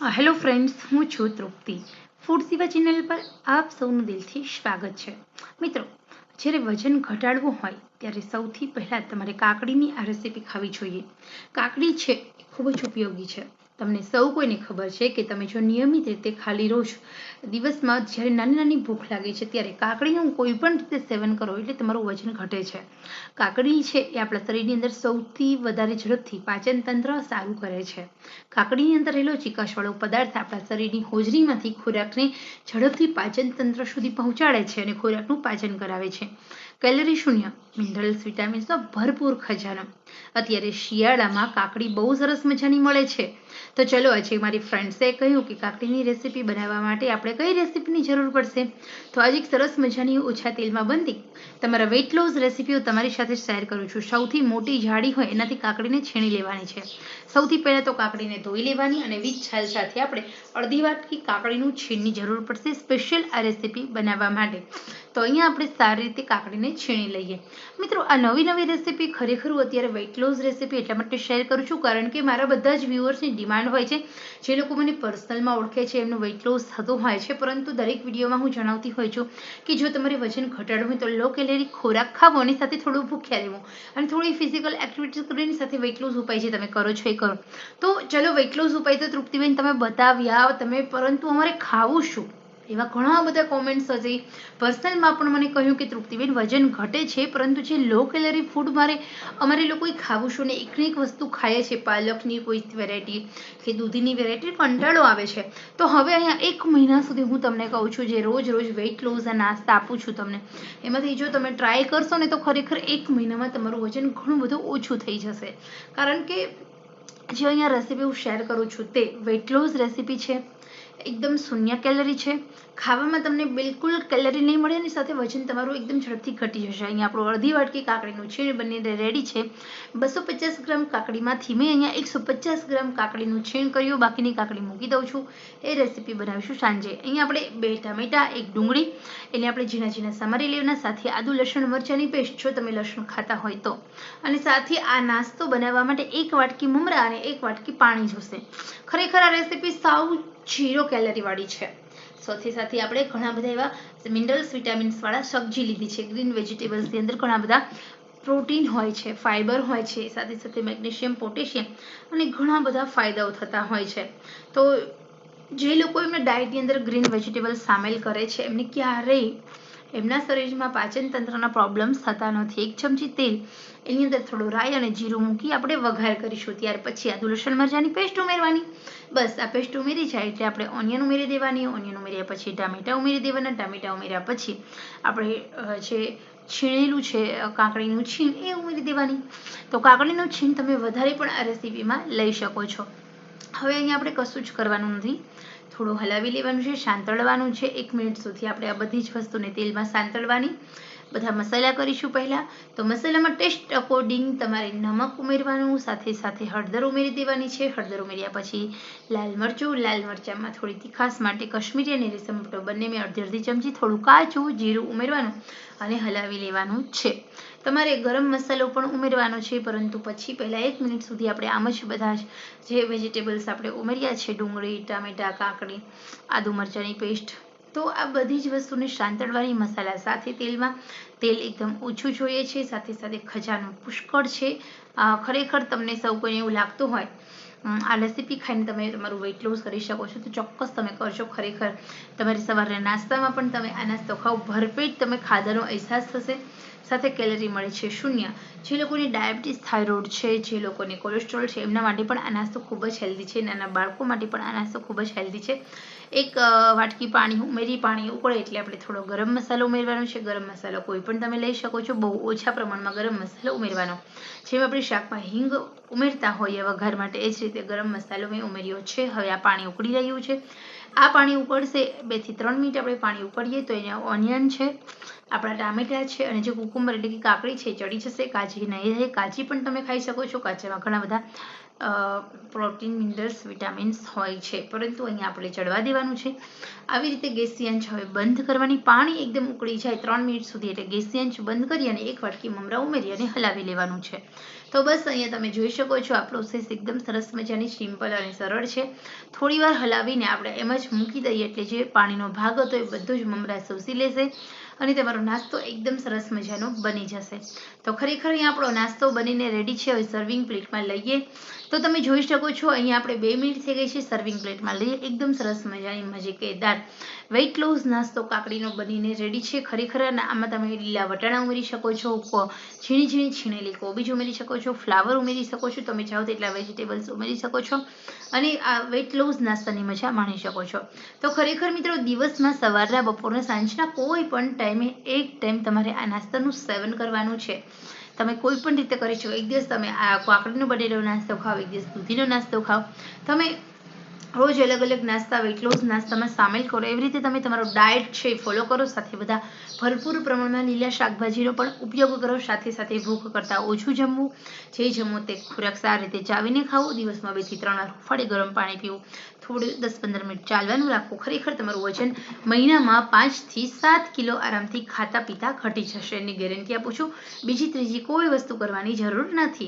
Hello friends હું છું તૃપ્તિ. Food સેવા ચેનલ પર આપ સૌનું દિલથી સ્વાગત છે. મિત્રો, જ્યારે વજન ઘટાડવું હોય, ત્યારે સૌથી પહેલાં તમારે કાકડીની આ રેસીપી ખાવી જોઈએ. કાકડી છે, એ ખૂબ જ ઉપયોગી છે. તમને સૌ કોઈને ખબર છે કે તમે જો નિયમિત રીતે ખાલી રોજ દિવસમાં જ્યારે નાની નાની ભૂખ લાગે છે ત્યારે કાકડીનું કોઈ પણ રીતે સેવન કરો એટલે તમારું વજન ઘટે છે. કાકડી છે એ આપણા શરીરની અંદર સૌથી વધારે ઝડપથી પાચન તંત્ર સારું કરે છે. કાકડીની અંદર રહેલો ચીકાશવાળો પદાર્થ આપણા શરીરની હોજરીમાંથી ખોરાકને ઝડપથી પાચન તંત્ર સુધી પહોંચાડે છે અને ખોરાકનું પાચન કરાવે છે. કેલરી શૂન્ય મિનરલ્સ વિટામિન્સનો ભરપૂર ખજાનો. અત્યારે શિયાળામાં કાકડી બહુ સરસ મજાની મળે છે. તો ચલો આજે મારી ફ્રેન્ડ્સે કહ્યું કે કાકડીની રેસીપી બનાવવા માટે આપણે કઈ રેસીપીની જરૂર પડશે? તો આજે એક સરસ મજાની ઓછા તેલમાં બનતી તમારા વેઇટ લોસ રેસીપીઓ તમારી સાથે શેર કરું છું. સૌથી મોટી જાડી હોય એનાથી કાકડીને છીણી લેવાની છે. સૌથી પહેલાં તો કાકડીને ધોઈ લેવાની અને વીજ છાલ સાથે આપણે અડધી વાટકી કાકડીનું છીણની જરૂર પડશે સ્પેશિયલ આ રેસીપી બનાવવા માટે. તો અહીંયા આપણે સારી રીતે કાકડીને છીણી લઈએ. મિત્રો, આ નવી નવી રેસીપી ખરેખર હું અત્યારે વેઇટ લોસ રેસીપી એટલા માટે શેર કરું છું, કારણ કે મારા બધા જ વ્યુઅર્સની ડિમાન્ડ હોય છે. જે લોકો મને પર્સનલમાં ઓળખે છે, એમનું વેઇટ લોસ થતો હોય છે, પરંતુ દરેક વિડીયોમાં હું જણાવતી હોય છું કે જો તમારે વજન ઘટાડવું હોય તો લો કેલેરી ખોરાક ખાવો અને સાથે થોડું ભૂખ્યા રહેવું. અને થોડી ફિઝિકલ એક્ટિવિટીઝ કરીને સાથે વેઇટ લોસ ઉપાય જે તમે કરો છો એ કરો. તો ચલો વેઇટ લોસ ઉપાય તો તૃપ્તિબેન તમે બતાવ્યા, તમે પરંતુ અમારે ખાવું શું? એવા ઘણા બધા કોમેન્ટ્સ હજી પર્સનલમાં પણ મને કહ્યું કે, તૃપ્તિબેન, વજન ઘટે છે, પરંતુ જે લો કેલરી ફૂડ મારે, અમારે લોકોએ ખાવું છું ને એકને એક વસ્તુ ખાઈએ છે પાલકની કોઈ વેરાયટી કે દૂધીની વેરાયટી કંટાળો આવે છે. તો હવે અહીંયા એક મહિના સુધી હું તમને કહું છું, જે રોજ રોજ વેઇટ લોસ નાસ્તા આપું છું તમને. એમાંથી જો તમે ટ્રાય કરશો ને, તો ખરેખર એક મહિનામાં તમારું વજન ઘણું બધું ઓછું થઈ જશે. કારણ કે, જે અહીંયા રેસીપી હું શેર કરું છું તે વેઇટ લોઝ રેસીપી છે. એકદમ શૂન્ય કેલરી છે. ખાવામાં તમને બિલકુલ કેલરી નહીં મળે અને સાથે વજન તમારું એકદમ ઝડપથી ઘટી જશે. અહીંયા આપણું અડધી વાટકી કાકડીનું છીણ બનીને રેડી છે. બસો પચાસ ગ્રામ કાકડીમાંથી મેં અહીંયા એકસો પચાસ ગ્રામ કાકડીનું છીણ કર્યું. બાકીની કાકડી મૂકી દઉં છું. એ રેસીપી બનાવીશું સાંજે. અહીંયા આપણે બે ટામેટા, એક ડુંગળી. એને આપણે ઝીણા ઝીણા સમારી લેવાના સાથે આદુ, લસણ, મરચાંની પેસ્ટ જો તમે લસણ ખાતા હોય તો. અને સાથે આ નાસ્તો બનાવવા માટે એક વાટકી મમરા અને એક વાટકી પાણી જોશે. ખરેખર આ રેસીપી સાવ કેલરીવાળી છે. સાથે સાથે આપણે ઘણા બધા એવા મિનરલ્સ વિટામિન્સવાળા સબ્જી લીધી છે. ગ્રીન વેજીટેબલ્સની અંદર ઘણા બધા પ્રોટીન હોય છે ફાઇબર હોય છે, સાથે સાથે મેગ્નેશિયમ પોટેશિયમ અને ઘણા બધા ફાયદાઓ થતા હોય છે. તો જે લોકો એમના ડાયટની અંદર ગ્રીન વેજીટેબલ્સ સામેલ કરે છે, એમને ક્યારેય એમના શરીરમાં પાચન તંત્રના પ્રોબ્લેમ્સ થતા નથી. એક ચમચી તેલ, એની અંદર થોડું રાઈ અને જીરું મૂકી આપણે વઘાર કરીશું. ત્યાર પછી આદુ લસણ મરચાની પેસ્ટ ઉમેરવાની. બસ, આ પેસ્ટ ઉમેરી જાય એટલે આપણે ઓનિયન ઉમેરી દેવાની. ઓનિયન ઉમેર્યા પછી ટામેટા ઉમેરી દેવાના. ટામેટા ઉમેર્યા પછી આપણે જે છીણેલું છે કાકડીનું છીણ, એ ઉમેરી દેવાની. તો કાકડીનું છીણ તમે વધારે પણ આ રેસીપીમાં લઈ શકો છો. હવે અહીંયા આપણે કશું જ કરવાનું નથી. થોડું હલાવી લેવાનું છે, સાંતળવાનું છે, એક મિનિટ સુધી આપણે આ બધી જ વસ્તુને તેલમાં સાંતળવાની. બધા મસાલા કરીશું પહેલાં. તો મસાલામાં ટેસ્ટ અકોર્ડિંગ તમારે નમક ઉમેરવાનું, સાથે સાથે હળદર ઉમેરી દેવાની છે. હળદર ઉમેર્યા પછી લાલ મરચું, લાલ મરચાંમાં થોડી તીખાસ માટે કશ્મીરી અને રેશમ બંને મેં અડધી અડધી ચમચી થોડું કાચું જીરું ઉમેરવાનું અને હલાવી લેવાનું છે. તમારે ગરમ મસાલો પણ ઉમેરવાનો છે, પરંતુ પછી પહેલાં એક મિનિટ સુધી આપણે આમ જ બધા જ જે વેજીટેબલ્સ આપણે ઉમેર્યા છે, ડુંગળી, ટામેટાં, કાકડી, આદુ મરચાંની પેસ્ટ તો આ બધી જ વસ્તુને સાંતળવાની મસાલા સાથે તેલમાં તેલ એકદમ ઓછું જોઈએ છે, સાથે સાથે ખજાનો પુષ્કળ છે. ખરેખર તમને સૌ કોઈને એવું લાગતું હોય આ રેસીપી ખાઈને તમે તમારું વેઇટ લોસ કરી શકો છો, તો ચોક્કસ તમે કરશો ખરેખર તમારી સવારના નાસ્તામાં પણ તમે આ નાસ્તો ખાઓ. ભરપેટ તમે ખાધાનો અહેસાસ થશે. સાથે કેલરી મળે છે. શૂન્ય. જે લોકોને ડાયાબિટીસ થાઇરોઇડ છે, જે લોકોને કોલેસ્ટ્રોલ છે, એમના માટે પણ આ નાસ્તો ખૂબ જ હેલ્ધી છે. નાના બાળકો માટે પણ આ નાસ્તો ખૂબ જ હેલ્ધી છે. એક વાટકી પાણી, ઉમેરી પાણી ઉકળે એટલે આપણે થોડો ગરમ મસાલો ઉમેરવાનો છે. ગરમ મસાલો કોઈ પણ તમે લઈ શકો છો. બહુ ઓછા પ્રમાણમાં ગરમ મસાલો ઉમેરવાનો. જેમ આપણે શાકમાં હિંગ ઉમેરતા હોઈએ વઘાર માટે એ જ રીતે ગરમ મસાલો મેં ઉમેર્યો છે. હવે આ પાણી ઉકળી રહ્યું છે. આ પાણી ઉકળશે બેથી ત્રણ મિનિટ આપણે પાણી ઉકળીએ તો એને ઓનિયન છે, આપણા ટામેટા છે અને જે કુકુંબર એટલે કે કાકડી છે ચડી જશે. કાચી નહીં રહે કાચી પણ તમે ખાઈ શકો છો. કાચામાં ઘણા બધા પ્રોટીન, મિનરલ્સ, વિટામિન્સ હોય છે. પરંતુ અહીંયા આપણે ચડવા દેવાનું છે. આવી રીતે ગેસની આંચ હવે બંધ કરવાની પાણી એકદમ ઉકળી જાય ત્રણ મિનિટ સુધી એટલે ગેસની આંચ બંધ કરી અને એક વાટકી મમરા ઉમેરી અને હલાવી લેવાનું છે. તો બસ અહીંયા તમે જોઈ શકો છો આ પ્રોસેસ એકદમ સરસ મજાની સિમ્પલ અને સરળ છે. થોડી વાર હલાવીને આપણે એમ જ મૂકી દઈએ એટલે જે પાણીનો ભાગ હતો એ બધો જ મમરા શોષી લેશે અને તમારો નાસ્તો એકદમ સરસ મજાનો બની જશે. તો ખરેખર અહીંયા આપણો નાસ્તો બનીને રેડી છે, હવે સર્વિંગ પ્લેટમાં લઈએ. તો તમે જોઈ શકો છો અહીંયા આપણે બે મિનિટ થઈ ગઈ છે સર્વિંગ પ્લેટમાં લઈએ. એકદમ સરસ મજાની મજેકેદાર વેઇટ લોસ નાસ્તો કાકડીનો બનીને રેડી છે, ખરેખર આમાં તમે લીલા વટાણા ઉમેરી શકો છો ઝીણી ઝીણી છીણેલી કોબીજ ઉમેરી શકો છો, ફ્લાવર ઉમેરી શકો છો, તમે ચાહો તેટલા વેજીટેબલ્સ ઉમેરી શકો છો અને આ વેઇટ લોસ નાસ્તાની મજા માણી શકો છો. તો ખરેખર મિત્રો, દિવસમાં સવારના, બપોરના, સાંજના કોઈ પણ ટાઈમે એક ટાઈમ તમારે આ નાસ્તાનું સેવન કરવાનું છે. તમે કોઈ પણ રીતે કરી શકો. એક દિવસ તમે આ કાકડીનો બનેલો નાસ્તો ખાઓ, એક દિવસ દૂધીનો નાસ્તો ખાઓ. તમે રોજ અલગ અલગ નાસ્તા વેટ લોસ નાસ્તામાં સામેલ કરો. એવી રીતે તમે તમારો ડાયટ છે ફોલો કરો. સાથે બધા ભરપૂર પ્રમાણમાં લીલા શાકભાજીનો પણ ઉપયોગ કરો. સાથે સાથે ભૂખ કરતાં ઓછું જમવું. જે જમવું તે ખોરાક સારી રીતે ચાવીને ખાવું. દિવસમાં બેથી ત્રણ વાર ફળે ગરમ પાણી પીવું. થોડું દસ પંદર મિનિટ ચાલવાનું રાખવું. ખરેખર તમારું વજન મહિનામાં પાંચથી સાત કિલો આરામથી ખાતા પીતા ઘટી જશે. એની ગેરંટી આપું છું. બીજી ત્રીજી કોઈ વસ્તુ કરવાની જરૂર નથી.